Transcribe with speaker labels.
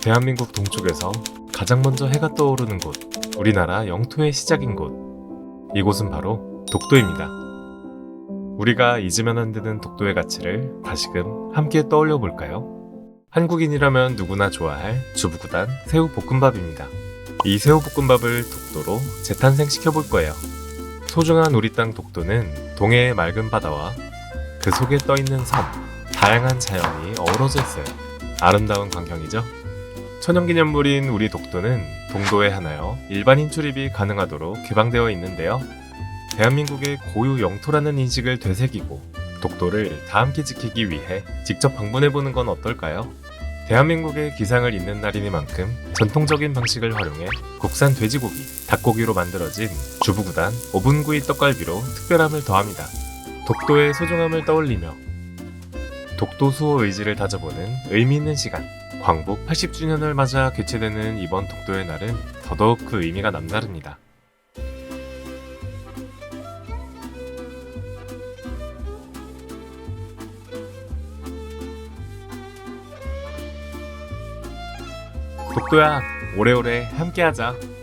Speaker 1: 대한민국 동쪽에서 가장 먼저 해가 떠오르는 곳, 우리나라 영토의 시작인 곳. 이곳은 바로 독도입니다. 우리가 잊으면 안 되는 독도의 가치를 다시금 함께 떠올려 볼까요? 한국인이라면 누구나 좋아할 주부구단 새우 볶음밥입니다. 이 새우 볶음밥을 독도로 재탄생시켜 볼 거예요. 소중한 우리 땅 독도는 동해의 맑은 바다와 그 속에 떠 있는 섬, 다양한 자연이 어우러져 있어요. 아름다운 광경이죠? 천연기념물인 우리 독도는 동도에 하나여 일반인 출입이 가능하도록 개방되어 있는데요. 대한민국의 고유 영토라는 인식을 되새기고 독도를 다 함께 지키기 위해 직접 방문해보는 건 어떨까요? 대한민국의 기상을 잇는 날이니만큼 전통적인 방식을 활용해 국산 돼지고기, 닭고기로 만들어진 주부구단 오븐구이 떡갈비로 특별함을 더합니다. 독도의 소중함을 떠올리며 독도 수호 의지를 다져보는 의미 있는 시간. 광복 80주년을 맞아 개최되는 이번 독도의 날은 더더욱 그 의미가 남다릅니다. 독도야, 오래오래 함께하자.